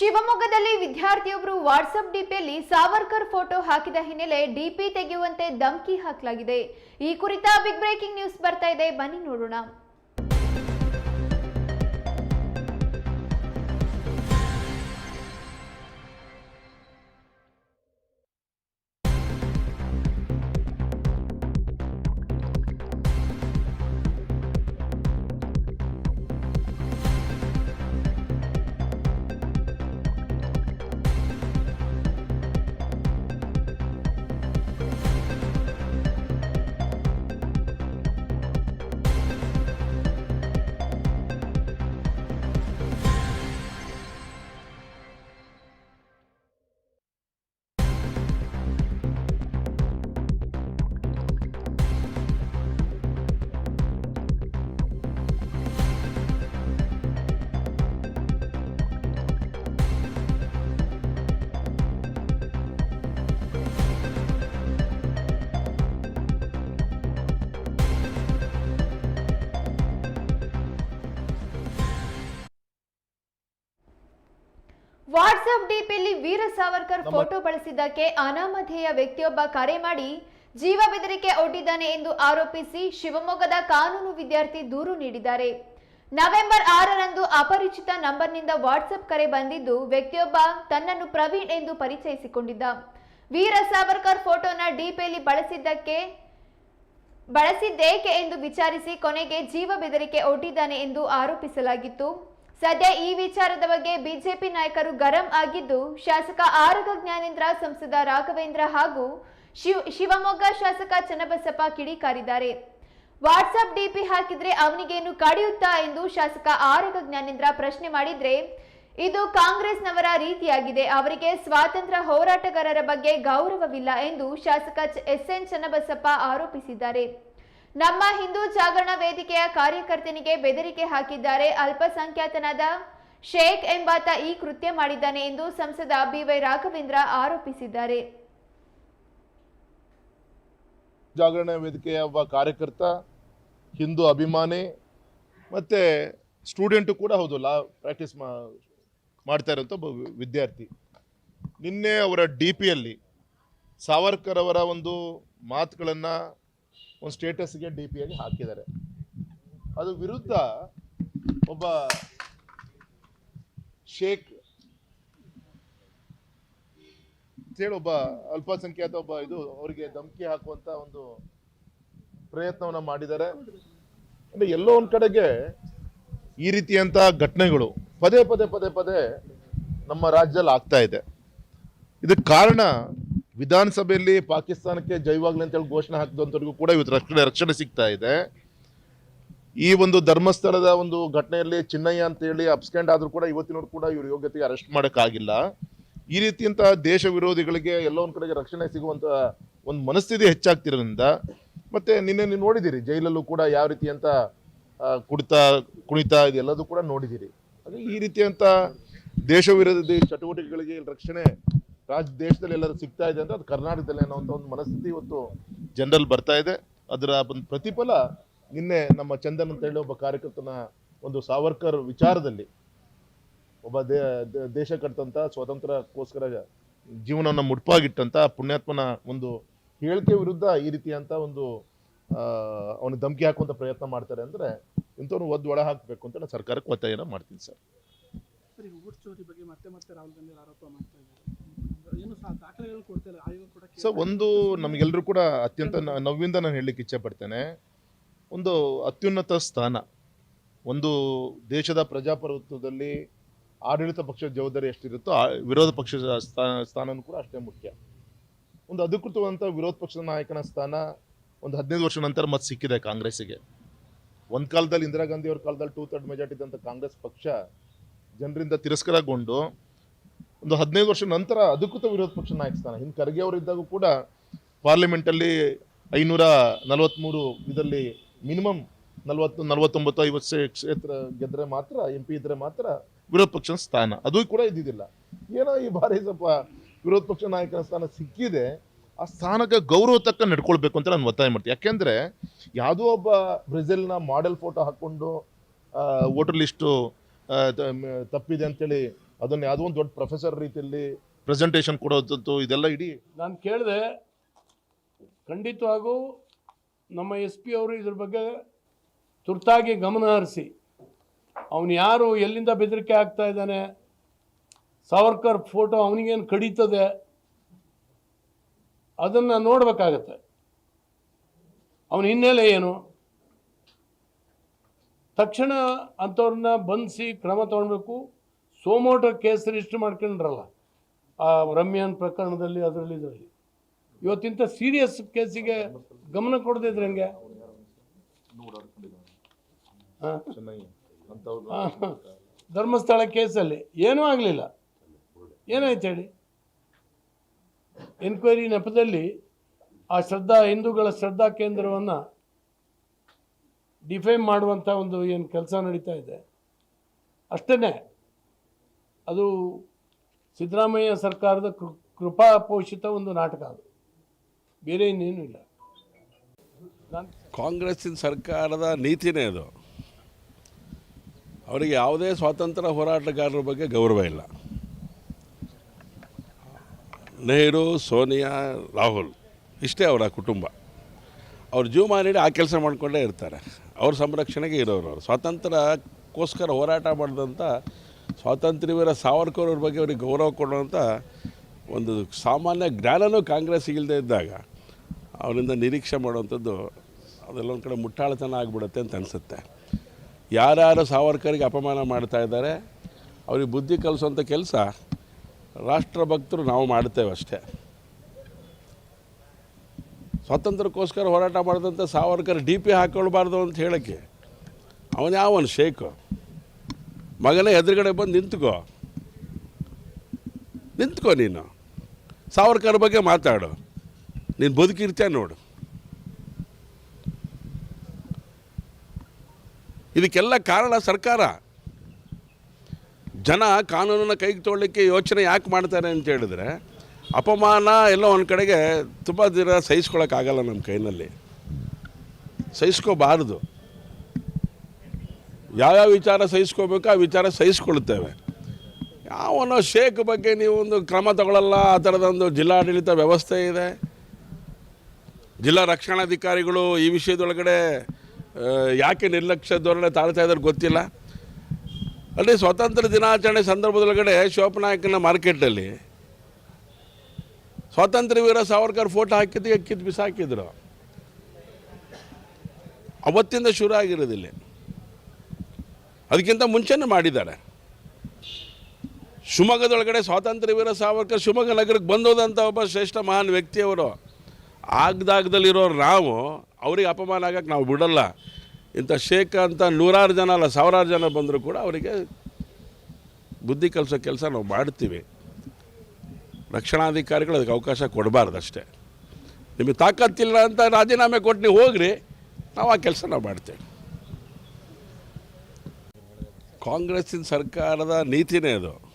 ಶಿವಮೊಗ್ಗದಲ್ಲಿ ವಿದ್ಯಾರ್ಥಿಯೊಬ್ಬರು ವಾಟ್ಸಪ್ ಡಿಪಿಯಲ್ಲಿ ಸಾವರ್ಕರ್ ಫೋಟೋ ಹಾಕಿದ ಹಿನ್ನೆಲೆ ಡಿಪಿ ತೆಗೆಯುವಂತೆ ಧಮಕಿ ಹಾಕಲಾಗಿದೆ. ಈ ಕುರಿತ ಬಿಗ್ ಬ್ರೇಕಿಂಗ್ ನ್ಯೂಸ್ ಬರ್ತಾ ಇದೆ. ಬನ್ನಿ ನೋಡೋಣ. ವಾಟ್ಸಪ್ ಡಿಪಿಯಲ್ಲಿ ವೀರ ಸಾವರ್ಕರ್ ಫೋಟೋ ಬಳಸಿದ್ದಕ್ಕೆ ಅನಾಮಧೇಯ ವ್ಯಕ್ತಿಯೊಬ್ಬ ಕರೆ ಮಾಡಿ ಜೀವ ಬೆದರಿಕೆ ಒಡ್ಡಿದ್ದಾನೆ ಎಂದು ಆರೋಪಿಸಿ ಶಿವಮೊಗ್ಗದ ಕಾನೂನು ವಿದ್ಯಾರ್ಥಿ ದೂರು ನೀಡಿದ್ದಾರೆ. ನವೆಂಬರ್ ಆರರಂದು ಅಪರಿಚಿತ ನಂಬರ್ನಿಂದ ವಾಟ್ಸಪ್ ಕರೆ ಬಂದಿದ್ದು ವ್ಯಕ್ತಿಯೊಬ್ಬ ತನ್ನನ್ನು ಪ್ರವೀಣ್ ಎಂದು ಪರಿಚಯಿಸಿಕೊಂಡಿದ್ದ. ವೀರ ಸಾವರ್ಕರ್ ಫೋಟೋನ ಡಿಪಿಯಲ್ಲಿ ಬಳಸಿದ್ದಕ್ಕೆ ಬಳಸಿದ್ದೇಕೆ ಎಂದು ವಿಚಾರಿಸಿ ಕೊನೆಗೆ ಜೀವ ಬೆದರಿಕೆ ಒಡ್ಡಿದ್ದಾನೆ ಎಂದು ಆರೋಪಿಸಲಾಗಿತ್ತು. ಸದ್ಯ ಈ ವಿಚಾರದ ಬಗ್ಗೆ ಬಿಜೆಪಿ ನಾಯಕರು ಗರಂ ಆಗಿದ್ದು, ಶಾಸಕ ಆರಗ ಜ್ಞಾನೇಂದ್ರ, ಸಂಸದ ರಾಘವೇಂದ್ರ ಹಾಗೂ ಶಿವ್, ಶಿವಮೊಗ್ಗ ಶಾಸಕ ಚನ್ನಬಸಪ್ಪ ಕಿಡಿಕಾರಿದ್ದಾರೆ. ವಾಟ್ಸಪ್ ಡಿಪಿ ಹಾಕಿದ್ರೆ ಅವನಿಗೇನು ಕಡಿಯುತ್ತಾ ಎಂದು ಶಾಸಕ ಆರಗ ಜ್ಞಾನೇಂದ್ರ ಪ್ರಶ್ನೆ ಮಾಡಿದ್ರೆ, ಇದು ಕಾಂಗ್ರೆಸ್ನವರ ರೀತಿಯಾಗಿದೆ. ಅವರಿಗೆ ಸ್ವಾತಂತ್ರ್ಯ ಹೋರಾಟಗಾರರ ಬಗ್ಗೆ ಗೌರವವಿಲ್ಲ ಎಂದು ಶಾಸಕ ಎಸ್ ಎನ್ ಚನ್ನಬಸಪ್ಪ ಆರೋಪಿಸಿದ್ದಾರೆ. ನಮ್ಮ ಹಿಂದೂ ಜಾಗರಣ ವೇದಿಕೆಯ ಕಾರ್ಯಕರ್ತನಿಗೆ ಬೆದರಿಕೆ ಹಾಕಿದ್ದಾರೆ ಅಲ್ಪಸಂಖ್ಯಾತನಾದ ಶೇಖ್ ಎಂಬಾತ ಈ ಕೃತ್ಯ ಮಾಡಿದ್ದಾನೆ ಎಂದು ಸಂಸದ ಬಿವೈ ರಾಘವೇಂದ್ರ ಆರೋಪಿಸಿದ್ದಾರೆ. ಜಾಗರಣ ವೇದಿಕೆಯ ಒಬ್ಬ ಕಾರ್ಯಕರ್ತ, ಹಿಂದೂ ಅಭಿಮಾನಿ, ಮತ್ತು ಸ್ಟೂಡೆಂಟು ಕೂಡ ಹೌದು, ಲಾ ಪ್ರಾಕ್ಟೀಸ್ ಮಾ ಮಾಡ್ತಾ ಇರೋಂಥ ಒಬ್ಬ ವಿದ್ಯಾರ್ಥಿ. ನಿನ್ನೆ ಅವರ ಡಿ ಪಿಯಲ್ಲಿ ಸಾವರ್ಕರ್ ಅವರ ಒಂದು ಮಾತುಗಳನ್ನು ಒಂದು ಸ್ಟೇಟಸ್ಗೆ ಡಿ ಪಿಯಲ್ಲಿ ಹಾಕಿದ್ದಾರೆ. ಅದು ವಿರುದ್ಧ ಒಬ್ಬ ಶೇಖ್ ಅಂತೇಳಿ ಒಬ್ಬ ಅಲ್ಪಸಂಖ್ಯಾತ ಒಬ್ಬ ಇದು ಅವರಿಗೆ ಧಮಕಿ ಹಾಕುವಂತ ಒಂದು ಪ್ರಯತ್ನವನ್ನ ಮಾಡಿದ್ದಾರೆ. ಅಂದ್ರೆ ಎಲ್ಲೋ ಒಂದ್ ಕಡೆಗೆ ಈ ರೀತಿಯಂತ ಘಟನೆಗಳು ಪದೇ ಪದೇ ಪದೇ ಪದೇ ನಮ್ಮ ರಾಜ್ಯದಲ್ಲಿ ಆಗ್ತಾ ಇದೆ. ಇದಕ್ಕೆ ಕಾರಣ ವಿಧಾನಸಭೆಯಲ್ಲಿ ಪಾಕಿಸ್ತಾನಕ್ಕೆ ಜೈವಾಗ್ಲಿ ಅಂತೇಳಿ ಘೋಷಣೆ ಹಾಕಿದಂಥವ್ರಿಗೂ ಕೂಡ ಇವತ್ತು ರಕ್ಷಣೆ ರಕ್ಷಣೆ ಸಿಗ್ತಾ ಇದೆ. ಈ ಒಂದು ಧರ್ಮಸ್ಥಳದ ಒಂದು ಘಟನೆಯಲ್ಲಿ ಚಿನ್ನಯ್ಯ ಅಂತ ಹೇಳಿ ಆದರೂ ಕೂಡ ಇವತ್ತಿನವ್ರು ಕೂಡ ಇವ್ರ ಯೋಗ್ಯತೆಗೆ ಅರೆಸ್ಟ್ ಮಾಡೋಕ್ಕಾಗಿಲ್ಲ. ಈ ರೀತಿಯಂಥ ದೇಶ ವಿರೋಧಿಗಳಿಗೆ ಎಲ್ಲ ಒಂದು ಕಡೆಗೆ ರಕ್ಷಣೆ ಸಿಗುವಂಥ ಒಂದು ಮನಸ್ಥಿತಿ ಹೆಚ್ಚಾಗ್ತಿರೋದ್ರಿಂದ ಮತ್ತೆ ನಿನ್ನೆ ನೀವು ನೋಡಿದಿರಿ ಜೈಲಲ್ಲೂ ಕೂಡ ಯಾವ ರೀತಿಯಂತ ಆ, ಕುಡಿತ ಕುಣಿತ ಇದೆಲ್ಲದೂ ಕೂಡ ನೋಡಿದಿರಿ. ಹಾಗೆ ಈ ರೀತಿಯಂಥ ದೇಶ ವಿರೋಧಿ ಚಟುವಟಿಕೆಗಳಿಗೆ ರಕ್ಷಣೆ ರಾಜ್ಯ ದೇಶದಲ್ಲಿ ಎಲ್ಲರೂ ಸಿಗ್ತಾ ಇದೆ ಅಂದ್ರೆ ಅದು ಕರ್ನಾಟಕದಲ್ಲಿ ಅನ್ನೋಂಥ ಒಂದು ಮನಸ್ಥಿತಿ ಇವತ್ತು ಜನರಲ್ಲಿ ಬರ್ತಾ ಇದೆ. ಅದರ ಒಂದು ಪ್ರತಿಫಲ ನಿನ್ನೆ ನಮ್ಮ ಚಂದನ್ ಅಂತ ಹೇಳಿ ಒಬ್ಬ ಕಾರ್ಯಕರ್ತನ ಒಂದು ಸಾವರ್ಕರ್ ವಿಚಾರದಲ್ಲಿ ಒಬ್ಬ ದೇ ದೇಶ ಕಟ್ಟಂತ ಸ್ವಾತಂತ್ರ್ಯಕ್ಕೋಸ್ಕರ ಜೀವನವನ್ನು ಮುಡ್ಪಾಗಿಟ್ಟಂತ ಪುಣ್ಯಾತ್ಮನ ಒಂದು ಹೇಳಿಕೆ ವಿರುದ್ಧ ಈ ರೀತಿಯಂತ ಒಂದು ಅವನು ಧಮಕಿ ಹಾಕುವಂತ ಪ್ರಯತ್ನ ಮಾಡ್ತಾರೆ ಅಂದ್ರೆ ಇಂಥವ್ರು ಒದ್ದು ಒಳ ಹಾಕಬೇಕು ಅಂತ ನಾನು ಸರ್ಕಾರಕ್ಕೆ ಒತ್ತಾಯನ ಮಾಡ್ತೀನಿ ಸರ್. ಸರಿ ಒಂದು ನಮಗೆಲ್ಲರೂ ಕೂಡ ಅತ್ಯಂತ ನೋವಿಂದ ನಾನು ಹೇಳಲಿಕ್ಕೆ ಇಚ್ಛೆ ಪಡ್ತೇನೆ ಒಂದು ಅತ್ಯುನ್ನತ ಸ್ಥಾನ. ಒಂದು ದೇಶದ ಪ್ರಜಾಪ್ರಭುತ್ವದಲ್ಲಿ ಆಡಳಿತ ಪಕ್ಷದ ಜವಾಬ್ದಾರಿ ಎಷ್ಟಿರುತ್ತೋ ಆ ವಿರೋಧ ಪಕ್ಷದ ಸ್ಥಾನ ಸ್ಥಾನನೂ ಕೂಡ ಅಷ್ಟೇ ಮುಖ್ಯ. ಒಂದು ಅಧಿಕೃತವಾದಂಥ ವಿರೋಧ ಪಕ್ಷದ ನಾಯಕನ ಸ್ಥಾನ ಒಂದು ಹದಿನೈದು ವರ್ಷ ನಂತರ ಮತ್ತೆ ಸಿಕ್ಕಿದೆ ಕಾಂಗ್ರೆಸ್ಸಿಗೆ. ಒಂದು ಕಾಲದಲ್ಲಿ ಇಂದಿರಾ ಗಾಂಧಿ ಅವ್ರ ಕಾಲದಲ್ಲಿ ಟೂ ಥರ್ಡ್ ಮೆಜಾರಿಟಿ ಇದ್ದಂಥ ಕಾಂಗ್ರೆಸ್ ಪಕ್ಷ ಜನರಿಂದ ತಿರಸ್ಕಾರಗೊಂಡು ಒಂದು ಹದಿನೈದು ವರ್ಷ ನಂತರ ಅಧಿಕೃತ ವಿರೋಧ ಪಕ್ಷ ನಾಯಕ ಸ್ಥಾನ. ಹಿಂದೆ ಖರ್ಗೆ ಅವರು ಇದ್ದಾಗೂ ಕೂಡ ಪಾರ್ಲಿಮೆಂಟಲ್ಲಿ ಐನೂರ ನಲವತ್ತ್ಮೂರು ಇದರಲ್ಲಿ ಮಿನಿಮಮ್ ನಲವತ್ತು, ನಲವತ್ತೊಂಬತ್ತು, ಐವತ್ತು ಕ್ಷೇತ್ರ ಗೆದ್ದರೆ ಮಾತ್ರ ಎಂ ಪಿ ಇದ್ದರೆ ಮಾತ್ರ ವಿರೋಧ ಪಕ್ಷದ ಸ್ಥಾನ. ಅದು ಕೂಡ ಇದ್ದಿದ್ದಿಲ್ಲ. ಏನೋ ಈ ಬಾರಿ ಸ್ವಲ್ಪ ವಿರೋಧ ಪಕ್ಷ ನಾಯಕನ ಸ್ಥಾನ ಸಿಕ್ಕಿದೆ. ಆ ಸ್ಥಾನಕ್ಕೆ ಗೌರವ ತಕ್ಕ ನಡ್ಕೊಳ್ಬೇಕು ಅಂತ ನಾನು ಒತ್ತಾಯ ಮಾಡ್ತೀನಿ. ಯಾಕೆಂದರೆ ಯಾವುದೋ ಒಬ್ಬ ಬ್ರೆಜಿಲ್ನ ಮಾಡೆಲ್ ಫೋಟೋ ಹಾಕ್ಕೊಂಡು ವೋಟರ್ ಲಿಸ್ಟು ತಪ್ಪಿದೆ ಅಂತೇಳಿ ಅದನ್ನ ಯಾವುದೋ ಒಂದು ದೊಡ್ಡ ಪ್ರೊಫೆಸರ್ ರೀತಿಯಲ್ಲಿ ಪ್ರೆಸೆಂಟೇಷನ್ ಕೊಡೋದಂತೂ ಇದೆಲ್ಲ ಇಡೀ ನಾನು ಕೇಳಿದೆ ಖಂಡಿತವಾಗೂ ನಮ್ಮ ಎಸ್ ಪಿ ಅವರು ಇದ್ರ ಬಗ್ಗೆ ತುರ್ತಾಗಿ ಗಮನ ಹರಿಸಿ. ಅವನು ಯಾರು ಎಲ್ಲಿಂದ ಬೆದರಿಕೆ ಆಗ್ತಾ ಇದ್ದಾನೆ, ಸಾವರ್ಕರ್ ಫೋಟೋ ಅವನಿಗೇನು ಕಡಿತದೆ, ಅದನ್ನು ನೋಡಬೇಕಾಗತ್ತೆ. ಅವನ ಹಿನ್ನೆಲೆ ಏನು? ತಕ್ಷಣ ಅಂಥವ್ರನ್ನ ಬಂಧಿಸಿ ಕ್ರಮ ತಗೊಳ್ಬೇಕು. ಸೋಮೋಟೋ ಕೇಸ್ ರಿಜಿಸ್ಟರ್ ಮಾಡ್ಕೊಂಡ್ರಲ್ಲ, ಆ ರಮ್ಯಾನ್ ಪ್ರಕರಣದಲ್ಲಿ, ಅದರಲ್ಲಿ, ಇದರಲ್ಲಿ. ಇವತ್ತಿಂತ ಸೀರಿಯಸ್ ಕೇಸಿಗೆ ಗಮನ ಕೊಡದಿದ್ರೆ ಇದ್ರೆ ಹಾಂ? ಚೆನ್ನೈ ಧರ್ಮಸ್ಥಳ ಕೇಸಲ್ಲಿ ಏನೂ ಆಗಲಿಲ್ಲ. ಏನಾಯ್ತು ಹೇಳಿ? ಎನ್ಕ್ವೈರಿ ನೆಪದಲ್ಲಿ ಆ ಶ್ರದ್ಧಾ, ಹಿಂದೂಗಳ ಶ್ರದ್ಧಾ ಕೇಂದ್ರವನ್ನು ಡಿಫೈಮ್ ಮಾಡುವಂಥ ಒಂದು ಏನು ಕೆಲಸ ನಡೀತಾ ಇದೆ. ಅಷ್ಟೇ ಅದು ಸಿದ್ದರಾಮಯ್ಯ ಸರ್ಕಾರದ ಕೃ, ಕೃಪಾ ಪೋಷಿತ ಒಂದು ನಾಟಕ ಅದು. ಬೇರೆ ಇನ್ನೇನು ಇಲ್ಲ. ಕಾಂಗ್ರೆಸ್ಸಿನ ಸರ್ಕಾರದ ನೀತಿನೇ ಅದು. ಅವರಿಗೆ ಯಾವುದೇ ಸ್ವಾತಂತ್ರ್ಯ ಹೋರಾಟಗಾರರ ಬಗ್ಗೆ ಗೌರವ ಇಲ್ಲ. ನೆಹರು, ಸೋನಿಯಾ, ರಾಹುಲ್, ಇಷ್ಟೇ ಅವರ ಕುಟುಂಬ. ಅವ್ರು ಜೀವಮಾನ ಮಾಡಿ ಆ ಕೆಲಸ ಮಾಡಿಕೊಂಡೇ ಇರ್ತಾರೆ. ಅವ್ರ ಸಂರಕ್ಷಣೆಗೆ ಇರೋರು ಅವರು. ಸ್ವಾತಂತ್ರ್ಯಕ್ಕೋಸ್ಕರ ಹೋರಾಟ ಮಾಡಿದಂಥ ಸ್ವಾತಂತ್ರ್ಯವೀರ ಸಾವರ್ಕರ್ ಅವ್ರ ಬಗ್ಗೆ ಅವ್ರಿಗೆ ಗೌರವ ಕೊಡುವಂಥ ಒಂದು ಸಾಮಾನ್ಯ ಜ್ಞಾನನೂ ಕಾಂಗ್ರೆಸ್ ಇಲ್ಲದೆ ಇದ್ದಾಗ ಅವರಿಂದ ನಿರೀಕ್ಷೆ ಮಾಡುವಂಥದ್ದು ಅದೆಲ್ಲೊಂದು ಕಡೆ ಮುಟ್ಟಾಳತನ ಆಗಿಬಿಡುತ್ತೆ ಅಂತ ಅನಿಸುತ್ತೆ. ಯಾರ್ಯಾರು ಸಾವರ್ಕರಿಗೆ ಅಪಮಾನ ಮಾಡ್ತಾ ಇದ್ದಾರೆ, ಅವ್ರಿಗೆ ಬುದ್ಧಿ ಕಲಿಸುವಂಥ ಕೆಲಸ ರಾಷ್ಟ್ರಭಕ್ತರು ನಾವು ಮಾಡ್ತೇವೆ ಅಷ್ಟೇ. ಸ್ವಾತಂತ್ರ್ಯಕ್ಕೋಸ್ಕರ ಹೋರಾಟ ಮಾಡಿದಂಥ ಸಾವರ್ಕರ್ ಡಿ ಪಿ ಹಾಕ್ಕೊಳ್ಬಾರ್ದು ಅಂತ ಹೇಳೋಕ್ಕೆ ಅವನು ಯಾವನು ಶೇಖು? ಮಗನೇ ಎದುರುಗಡೆ ಬಂದು ನಿಂತ್ಕೋ. ನಿಂತ್ಕೋ ನೀನು. ಸಾವರ್ಕರ್ ಬಗ್ಗೆ ಮಾತಾಡು. ನೀನು ಬದುಕಿರ್ತೀಯ ನೋಡು. ಇದಕ್ಕೆಲ್ಲ ಕಾರಣ ಸರ್ಕಾರ. ಜನ ಕಾನೂನನ್ನು ಕೈಗೆ ತೊಗೊಳ್ಳಿಕ್ಕೆ ಯೋಚನೆ ಯಾಕೆ ಮಾಡ್ತಾರೆ ಅಂತ ಹೇಳಿದ್ರೆ, ಅಪಮಾನ ಎಲ್ಲ ಒಂದು ಕಡೆಗೆ ತುಂಬ ದಿನ ಸಹಿಸ್ಕೊಳಕ್ಕಾಗಲ್ಲ ನಮ್ಮ ಕೈನಲ್ಲಿ. ಸಹಿಸ್ಕೋಬಾರ್ದು. ಯಾವ್ಯಾವ ವಿಚಾರ ಸಹಿಸ್ಕೋಬೇಕು ಆ ವಿಚಾರ ಸಹಿಸ್ಕೊಳ್ತೇವೆ. ಯಾವನೋ ಶೇಖ್ ಬಗ್ಗೆ ನೀವು ಒಂದು ಕ್ರಮ ತಗೊಳ್ಳಲ್ಲ, ಆ ಥರದೊಂದು ಜಿಲ್ಲಾಡಳಿತ ವ್ಯವಸ್ಥೆ ಇದೆ. ಜಿಲ್ಲಾ ರಕ್ಷಣಾಧಿಕಾರಿಗಳು ಈ ವಿಷಯದೊಳಗಡೆ ಯಾಕೆ ನಿರ್ಲಕ್ಷ್ಯ ಧೋರಣೆ ತಾಳ್ತಾ ಇದ್ದಾರೆ ಗೊತ್ತಿಲ್ಲ. ಅಲ್ಲಿ ಸ್ವಾತಂತ್ರ್ಯ ದಿನಾಚರಣೆ ಸಂದರ್ಭದೊಳಗಡೆ ಶಿವಪ್ಪನಾಯಕನ ಮಾರ್ಕೆಟಲ್ಲಿ ಸ್ವಾತಂತ್ರ್ಯ ವೀರ ಸಾವರ್ಕರ್ ಫೋಟೋ ಹಾಕಿದ್ದಕ್ಕೆ ಕಿತ್ತು ಬಿಸಾಕಿದ್ರು. ಅವತ್ತಿಂದ ಶುರು ಆಗಿರೋದಿಲ್ಲ. ಅದಕ್ಕಿಂತ ಮುಂಚೆನೇ ಮಾಡಿದ್ದಾರೆ. ಶಿವಮೊಗ್ಗದೊಳಗಡೆ ಸ್ವಾತಂತ್ರ್ಯ ವೀರ ಸಾವರ್ಕರ್ ಶಿವಮೊಗ್ಗ ನಗರಕ್ಕೆ ಬಂದೋದಂಥ ಒಬ್ಬ ಶ್ರೇಷ್ಠ ಮಹಾನ್ ವ್ಯಕ್ತಿಯವರು ಆಗದಾಗದಲ್ಲಿರೋರು ನಾವು ಅವ್ರಿಗೆ ಅಪಮಾನ ಆಗಕ್ಕೆ ನಾವು ಬಿಡಲ್ಲ. ಇಂಥ ಶೇಖ ಅಂತ ನೂರಾರು ಜನ ಅಲ್ಲ, ಸಾವಿರಾರು ಜನ ಬಂದರೂ ಕೂಡ ಅವರಿಗೆ ಬುದ್ಧಿ ಕಲಿಸೋ ಕೆಲಸ ನಾವು ಮಾಡ್ತೀವಿ. ರಕ್ಷಣಾಧಿಕಾರಿಗಳು ಅದಕ್ಕೆ ಅವಕಾಶ ಕೊಡಬಾರ್ದು ಅಷ್ಟೇ ನಿಮಗೆ ತಾಕತ್ತಿಲ್ಲ ಅಂತ ರಾಜೀನಾಮೆ ಕೊಟ್ಟು ನೀವು ಹೋಗ್ರಿ, ನಾವು ಆ ಕೆಲಸ ನಾವು ಮಾಡ್ತೇವೆ. ಕಾಂಗ್ರೆಸ್ಸಿನ ಸರ್ಕಾರದ ನೀತಿನೇ ಅದು.